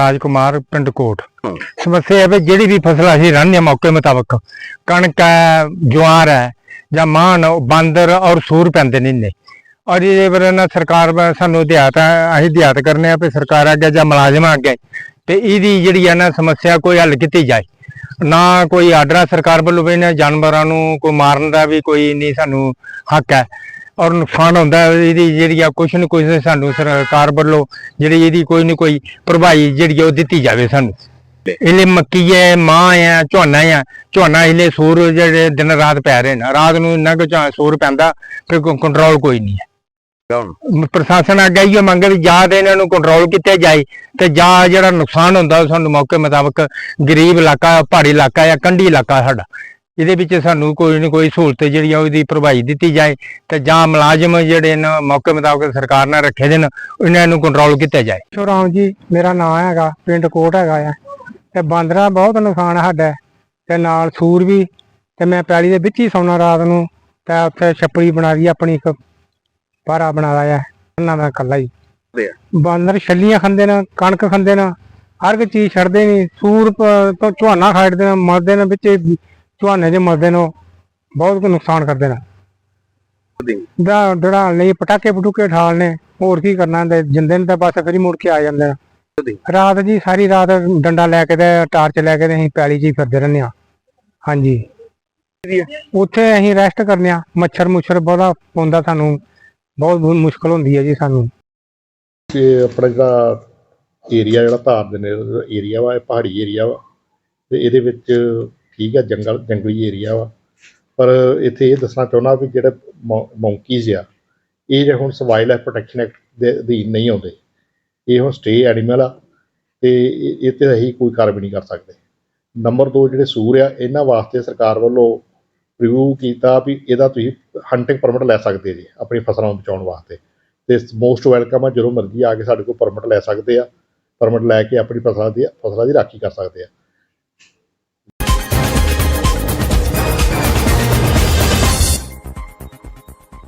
ਰਾਜਕੁਮਾਰ ਪਿੰਡ ਕੋਟ। ਸਮੱਸਿਆ ਹੈ ਵੀ ਜਿਹੜੀ ਵੀ ਫਸਲ ਅਸੀਂ ਰਹਿੰਦੇ ਹਾਂ ਮੌਕੇ ਮੁਤਾਬਕ। ਕਣਕ ਹੈ ਜਵਾਰ ਹੈ ਜਾਂ ਮਾਨ ਬਾਂਦਰ ਔਰ ਸੂਰ ਪੈਂਦੇ ਨੇ ਨੇ ਔਰ ਇਹਦੇ ਬਾਰੇ ਨਾ ਸਰਕਾਰ ਸਾਨੂੰ ਦਿਹਾਤ ਹੈ ਅਸੀਂ ਦਿਹਾਤ ਕਰਨੇ ਆ ਵੀ ਸਰਕਾਰ ਅੱਗੇ ਜਾਂ ਮੁਲਾਜ਼ਮਾਂ ਅੱਗੇ ਤੇ ਇਹਦੀ ਜਿਹੜੀ ਹੈ ਨਾ ਸਮੱਸਿਆ ਕੋਈ ਹੱਲ ਕੀਤੀ ਜਾਏ। ਨਾ ਕੋਈ ਆਰਡਰ ਸਰਕਾਰ ਵੱਲੋਂ ਵੀ ਇਹਨਾਂ ਜਾਨਵਰਾਂ ਨੂੰ ਕੋਈ ਮਾਰਨ ਦਾ ਵੀ ਕੋਈ ਨਹੀਂ ਸਾਨੂੰ ਹੱਕ ਹੈ। ਔਰ ਨੁਕਸਾਨ ਹੁੰਦਾ ਹੈ ਇਹਦੀ ਜਿਹੜੀ ਆ ਕੁਛ ਨਾ ਕੁਛ ਸਾਨੂੰ ਸਰਕਾਰ ਵੱਲੋਂ ਜਿਹੜੀ ਇਹਦੀ ਕੋਈ ਨਾ ਕੋਈ ਭਰਵਾਈ ਜਿਹੜੀ ਆ ਉਹ ਦਿੱਤੀ ਜਾਵੇ ਸਾਨੂੰ। ਇਹਲੇ ਮੱਕੀ ਹੈ ਮਾਂ ਹੈ ਝੋਨਾ ਹੈ ਝੋਨਾ ਇਹਲੇ ਸੂਰ ਜਿਹੜੇ ਦਿਨ ਰਾਤ ਪੈ ਰਹੇ ਨੇ। ਰਾਤ ਨੂੰ ਇੰਨਾ ਕੁ ਝਾ- ਸੂਰ ਪੈਂਦਾ ਕਿ ਕੰਟਰੋਲ ਕੋਈ ਨਹੀਂ ਹੈ। ਕੌਣ ਪ੍ਰਸ਼ਾਸਨ ਅੱਗੇ ਇਹੋ ਮੰਗ ਹੈ ਵੀ ਜਾਂ ਤੇ ਇਹਨਾਂ ਨੂੰ ਕੰਟਰੋਲ ਕੀਤਾ ਜਾਏ ਤੇ ਜਾਂ ਜਿਹੜਾ ਨੁਕਸਾਨ ਹੁੰਦਾ ਉਹ ਸਾਨੂੰ ਮੌਕੇ ਮੁਤਾਬਕ ਗਰੀਬ ਇਲਾਕਾ ਪਹਾੜੀ ਇਲਾਕਾ ਜਾਂ ਕੰਢੀ ਇਲਾਕਾ ਸਾਡਾ ਇਹਦੇ ਵਿੱਚ ਸਾਨੂੰ ਕੋਈ ਨਾ ਕੋਈ ਸਹੂਲਤ ਜਿਹੜੀ ਆ ਉਹਦੀ ਭਰਵਾਈ ਦਿੱਤੀ ਜਾਏ ਤੇ ਜਾਂ ਮੁਲਾਜ਼ਮ ਜਿਹੜੇ ਨੇ ਮੌਕੇ ਮੁਤਾਬਕ ਸਰਕਾਰ ਨੇ ਰੱਖੇ ਦੇ ਨੇ ਇਹਨਾਂ ਨੂੰ ਕੰਟਰੋਲ ਕੀਤਾ ਜਾਏ। ਸ਼ੋਰਾਮ ਜੀ ਮੇਰਾ ਨਾਮ ਹੈਗਾ ਪਿੰਡ ਕੋਟ ਹੈਗਾ ਆ। ਤੇ ਬਾਂਦਰਾ ਬਹੁਤ ਨੁਕਸਾਨ ਸਾਡਾ। ਤੇ ਨਾਲ ਸੂਰ ਵੀ ਤੇ ਮੈਂ ਪੈਲੀ ਦੇ ਵਿੱਚ ਹੀ ਸੌਣਾ ਰਾਤ ਨੂੰ ਤੇ ਉੱਥੇ ਛੱਪੜੀ ਬਣਾ ਲਈ ਆਪਣੀ ਇੱਕ ਪਾਰਾ ਬਣਾ ਲਿਆ ਉਹਨਾਂ ਮੈਂ ਇਕੱਲਾ ਹੀ। ਬਾਂਦਰ ਛੱਲੀਆਂ ਖਾਂਦੇ ਨੇ ਕਣਕ ਖਾਂਦੇ ਨੇ ਹਰ ਇੱਕ ਚੀਜ਼ ਛੱਡਦੇ ਨਹੀਂ। ਸੂਰ ਤੋਂ ਝੋਨਾ ਖਾੜਦੇ ਨੇ ਮਰਦੇ ਨੇ ਵਿੱਚ ਝੋਨੇ 'ਚ ਮਰਦੇ ਨੇ। ਬਹੁਤ ਕੁ ਨੁਕਸਾਨ ਕਰਦੇ ਨੇ। ਦਾ ਜਿਹੜਾ ਲਈ ਪਟਾਕੇ ਪਟੂਕੇ ਠਾਲਨੇ ਹੋਰ ਕੀ ਕਰਨਾ ਤੇ ਜਿੰਦੇ ਨੇ ਤਾਂ ਬਸ ਫਿਰ ਹੀ ਮੁੜ ਕੇ ਆ ਜਾਂਦੇ ਨੇ। ਰਾਤ ਜੀ ਸਾਰੀ ਰਾਤ ਡੰਡਾ ਲੈ ਕੇ ਤੇ ਟਾਰਚ ਲੈ ਕੇ ਤੇ ਅਸੀਂ ਪੈਲੀ 'ਚ ਹੀ ਫਿਰਦੇ ਰਹਿੰਦੇ ਆ ਹਾਂਜੀ। ਉੱਥੇ ਅਸੀਂ ਰੈਸਟ ਕਰਨੇ ਆ ਮੱਛਰ ਮੁੱਛਰ ਬਹੁਤਾ ਪਾਉਂਦਾ ਸਾਨੂੰ ਬਹੁਤ ਬਹੁਤ ਮੁਸ਼ਕਲ ਹੁੰਦੀ ਹੈ ਜੀ ਸਾਨੂੰ। ਇਹ ਆਪਣਾ ਜਿਹੜਾ ਏਰੀਆ ਜਿਹੜਾ ਧਾਰ ਦੇ ਨੇ ਏਰੀਆ ਵਾ ਇਹ ਪਹਾੜੀ ਏਰੀਆ ਵਾ ਤੇ ਇਹਦੇ ਵਿੱਚ ਠੀਕ ਆ, ਜੰਗਲ, ਜੰਗਲੀ ਏਰੀਆ ਵਾ। ਪਰ ਇੱਥੇ ਇਹ ਦੱਸਣਾ ਚਾਹੁੰਦਾ ਵੀ ਜਿਹੜੇ ਮੌਂਕੀਜ਼ ਆ, ਇਹ ਜਿਹੜੇ ਹੁਣ ਵਾਈਲਡ ਲਾਈਫ ਪ੍ਰੋਟੈਕਸ਼ਨ ਐਕਟ ਦੇ ਅਧੀਨ ਨਹੀਂ ਆਉਂਦੇ, ਇਹ ਹੁਣ ਸਟੇ ਐਨੀਮਲ ਆ, ਤੇ ਇਹ ਇਹ ਤੇ ਅਸੀਂ ਕੋਈ ਕਾਰਵਾਈ ਨਹੀਂ ਕਰ ਸਕਦੇ। ਨੰਬਰ 2 ਜਿਹੜੇ ਸੂਰ ਆ, ਇਹਨਾਂ ਵਾਸਤੇ ਸਰਕਾਰ ਵੱਲੋਂ ਰਿਵਿਊ ਕੀਤਾ ਵੀ ਇਹਦਾ ਤੁਸੀਂ ਹੰਟਿੰਗ ਪਰਮਿਟ ਲੈ ਸਕਦੇ ਜੀ, ਆਪਣੀ ਫਸਲਾਂ ਨੂੰ ਬਚਾਉਣ ਵਾਸਤੇ। ਤੇ ਮੋਸਟ ਵੈਲਕਮ ਆ, ਜਦੋਂ ਮਰਜ਼ੀ ਆ ਕੇ ਸਾਡੇ ਕੋਲ ਪਰਮਿਟ ਲੈ ਸਕਦੇ ਆ ਪਰਮਿਟ ਲੈ ਕੇ ਆਪਣੀ ਫਸਲਾਂ ਦੀ ਫਸਲਾਂ ਦੀ ਰਾਖੀ ਕਰ ਸਕਦੇ ਆ।